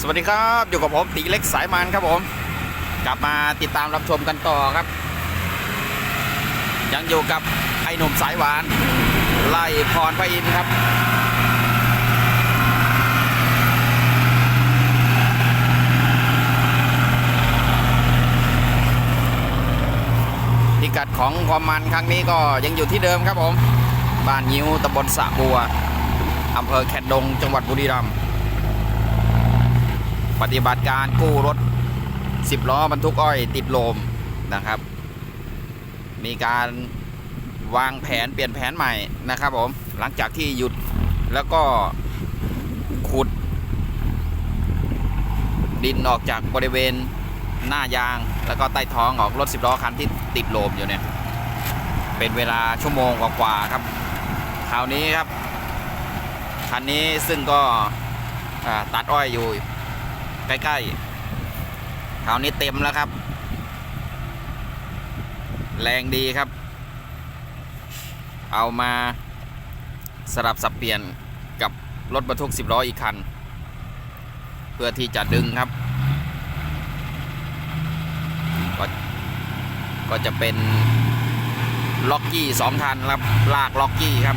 สวัสดีครับอยู่กับผมตีเล็กสายมันครับผม กลับมาติดตามรับชมกันต่อครับ ยังอยู่กับไอ้หนุ่มสายหวาน ไล่พรพระอินครับ พิกัดของความมันครั้งนี้ก็ยังอยู่ที่เดิมครับผม บ้านยิ้วตำบลสะบัวอำเภอแคนดงจังหวัดบุรีรัมย์ ปฏิบัติการกู้รถ 10 ล้อบรรทุกอ้อยติดลมนะครับ มีการวางแผนเปลี่ยนแผนใหม่นะครับผมหลังจากที่หยุดแล้วก็ขุด ดินออกจากบริเวณหน้ายางแล้วก็ใต้ท้องออกรถ 10 ล้อคันที่ติดลมอยู่เนี่ย เป็นเวลาชั่วโมงกว่าๆครับคราวนี้ครับคันนี้ซึ่งก็ตัดอ้อยอยู่ ใกล้ๆคราวนี้เต็มแล้วครับ แรงดีครับ เอามาสลับสับเปลี่ยนกับรถบรรทุก 10ล้ออีกคัน เพื่อที่จะดึงครับ ก็ก็จะเป็นล็อกกี้สองคันครับลากล็อกกี้ครับ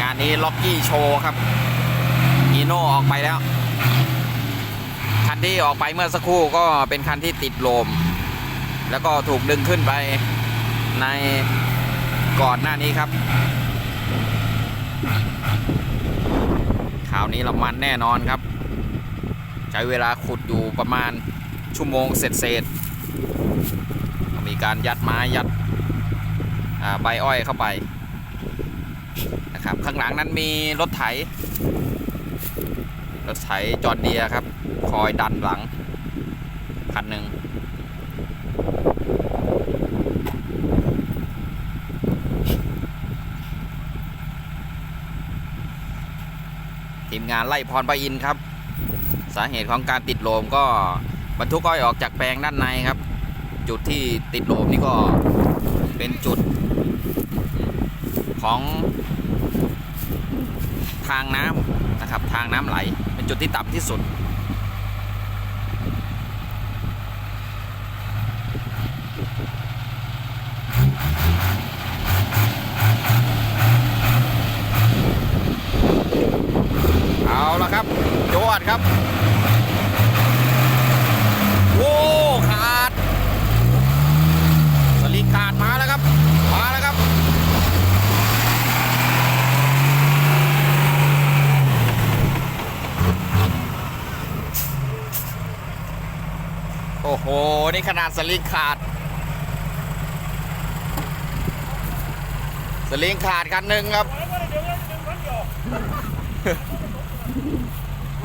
งานนี้ล็อกกี้โชว์ครับฮีโน่ออกไปแล้ว นที่ออกไปเมื่อสักครู่ก็เป็นคันที่ติดลม แล้วก็ถูกดึงขึ้นไปในก่อนหน้านี้ครับคราวนี้เรามันแน่นอนครับ ใช้เวลาขุดอยู่ประมาณชั่วโมงเสร็จๆมีการยัดไม้ยัดใบอ้อยเข้าไปนะครับข้างหลังนั้นมีรถไถรถไถจอร์เดียครับ คอยดันหลังคันหนึ่งทีมงานไล่พรประอินครับ สาเหตุของการติดโลมก็บรรทุกอ้อยออกจากแปลงด้านในครับ จุดที่ติดโลมนี่ก็เป็นจุดของทางน้ำนะครับ ทางน้ำไหล เป็นจุดที่ต่ำที่สุด เอาละครับ โจวดครับ โอ้ขาด สลิงขาดมาแล้วครับ มาแล้วครับ โอ้โห นี่ขนาดสลิงขาด สลิงขาดคันหนึ่งครับ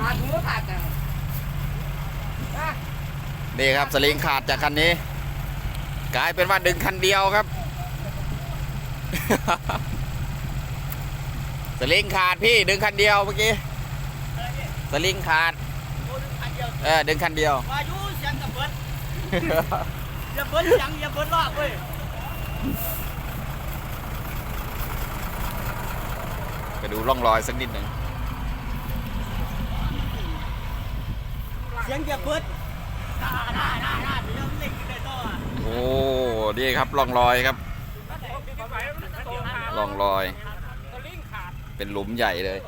ขาดหัวขาดอะนี่ครับสลิงขาดจากคันนี้ กลายเป็นว่าดึงคันเดียวครับ สลิงขาดพี่ดึงคันเดียวเมื่อกี้สลิงขาดโอ้ดึงคันเดียวเออดึงคันเดียววายุเสียงกับเบิร์ดอย่าเบิร์ดเสียงอย่าเบิร์ดรอบเว้ยไปดูร่องรอยสักนิดหนึ่ง เสียงอย่าเบิร์ดได้ได้ได้น้เรื่องเล่นกันได้ต่อโอ้ดีครับล่องลอยครับล่องลอย เป็นหลุมใหญ่เลย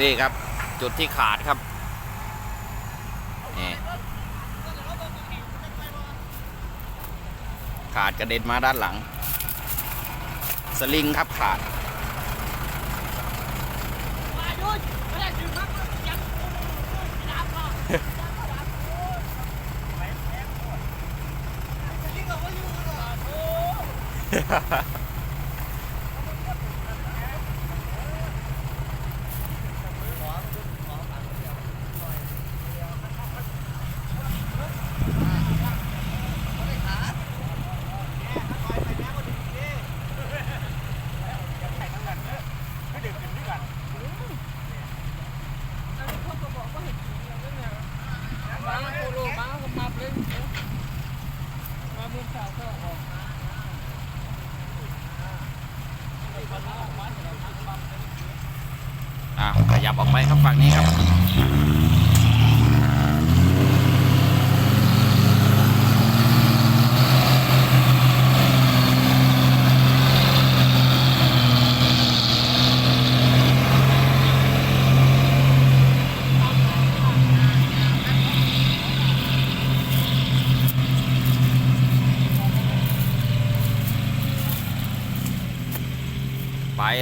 นี่ครับจุดที่ขาดครับนี่ขาดกระเด็นมาด้านหลัง สลิงครับขาดวายุไม่า อ่าขยับออกไปครับฝั่งนี้ครับ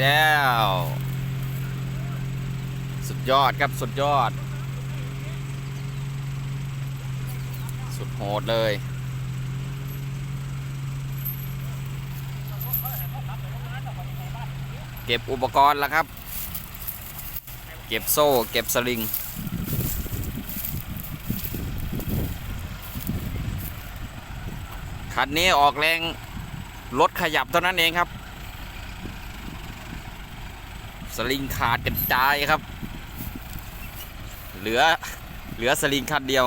แล้ว สุดยอดครับสุดยอด สุดโหดเลย เก็บอุปกรณ์แล้วครับ เก็บโซ่เก็บสลิงคันนี้ออกแรงรถขยับเท่านั้นเองครับ สลิงขาดกระจายครับ เหลือเหลือสลิงคันเดียว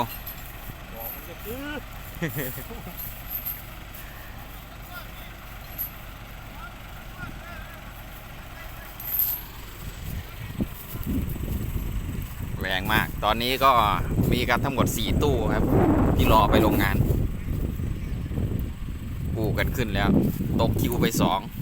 แรงมาก ตอนนี้ก็มีกันทั้งหมด 4 ตู้ครับ ที่รอไปโรงงานปูกันขึ้นแล้ว ตกคิวไป 2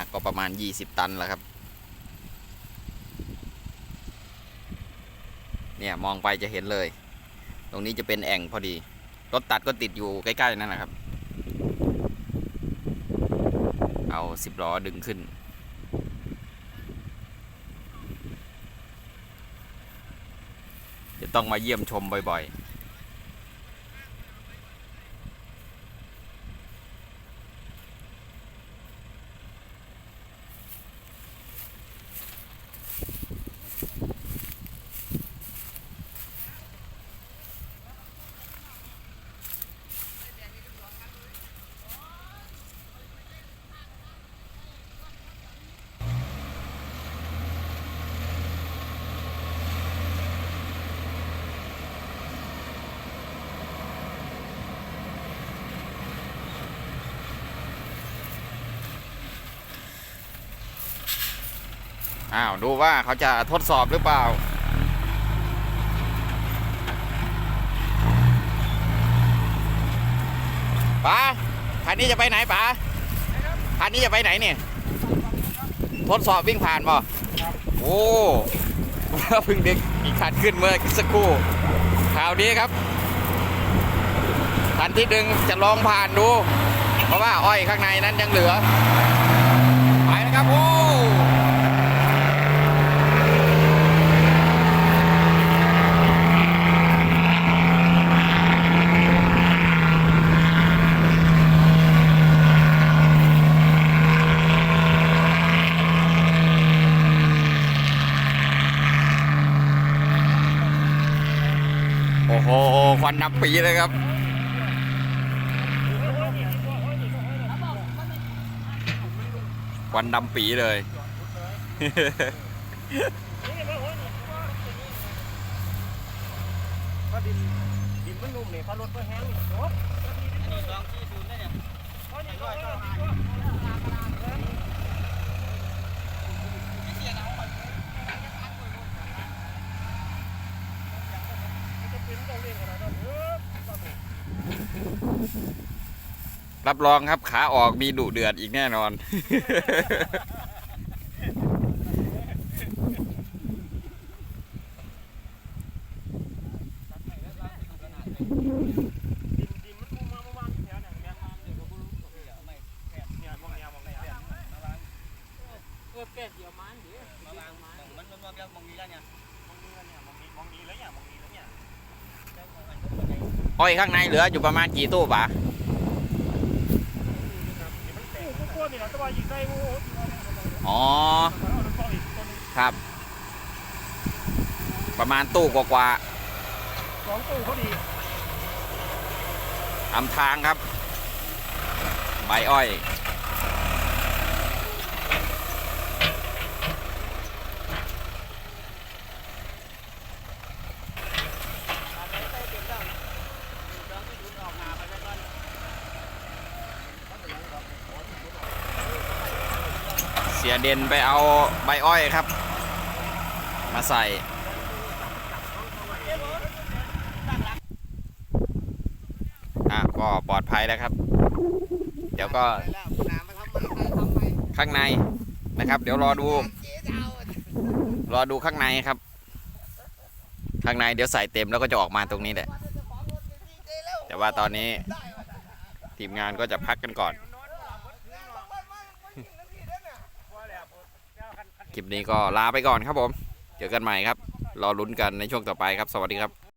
นักก็ประมาณ 20 ตันแล้วครับ เนี่ยมองไปจะเห็นเลย ตรงนี้จะเป็นแอ่งพอดี รถตัดก็ติดอยู่ใกล้ ๆ นั่นแหละครับ เอาสิบล้อดึงขึ้น จะต้องมาเยี่ยมชมบ่อย ๆ อ้าวดูว่าเขาจะทดสอบหรือเปล่า ป๋าคันนี้จะไปไหนป๋าคันนี้จะไปไหนเนี่ย ทดสอบวิ่งผ่านบ่โอ้เพิ่งดึงอีกคันขึ้นเมื่อสักครู่ข่าวดีครับคันที่ดึงจะลองผ่านดู เพราะว่าอ้อยข้างในนั้นยังเหลือ ไปนะครับโอ้โอ้โห ค วันดำปีเลยครับควันดำปีเลยพอดินดินมันนุ่มนี่พอรถก็แห้งจบอันนี้สองที่ศูนย์ได้เนี่ยโอ้ยร้อยเก้าห้า รับรองครับขาออกมีดุเดือดอีกแน่นอนดินดินมันมุมมาประมาณแถวเนี่ยแม่นมาเดี๋ยวก็บ่รู้ตรงนี้อะไม่แคบเนี่ยมองดีแล้วเนี่ยมองดีมองดีแล้วเนี่ยมองนี้แล้วเนี่ยมองนี้มองนี้แล้วเนี่ย องนี้แล้วเนี่ยเจ้าของมันก็บ่ได้อ้อยข้างในเหลืออยู่ประมาณกี่ตู้ปะครับเดี๋ยวมันแตกกลัวนี่แหละแต่ว่ายิงได้โอ้โหอ๋อเอาลูกบอลอีกตัวหนึงครับ ประมาณตู้กว่าสองตู้พอดีๆอำทางครับ ใบอ้อย เสียเด่นไปเอาใบอ้อยครับ มาใส่อะก็ปลอดภัยแล้วครับ เดี๋ยวก็ข้างในนะครับ เดี๋ยวรอดู รอดูข้างในครับ ข้างในเดี๋ยวใส่เต็มแล้วก็จะออกมาตรงนี้แหละแต่ว่าตอนนี้ทีมงานก็จะพักกันก่อน คลิปนี้ก็ลาไปก่อนครับผม เจอกันใหม่ครับ รอลุ้นกันในช่วงต่อไปครับ สวัสดีครับ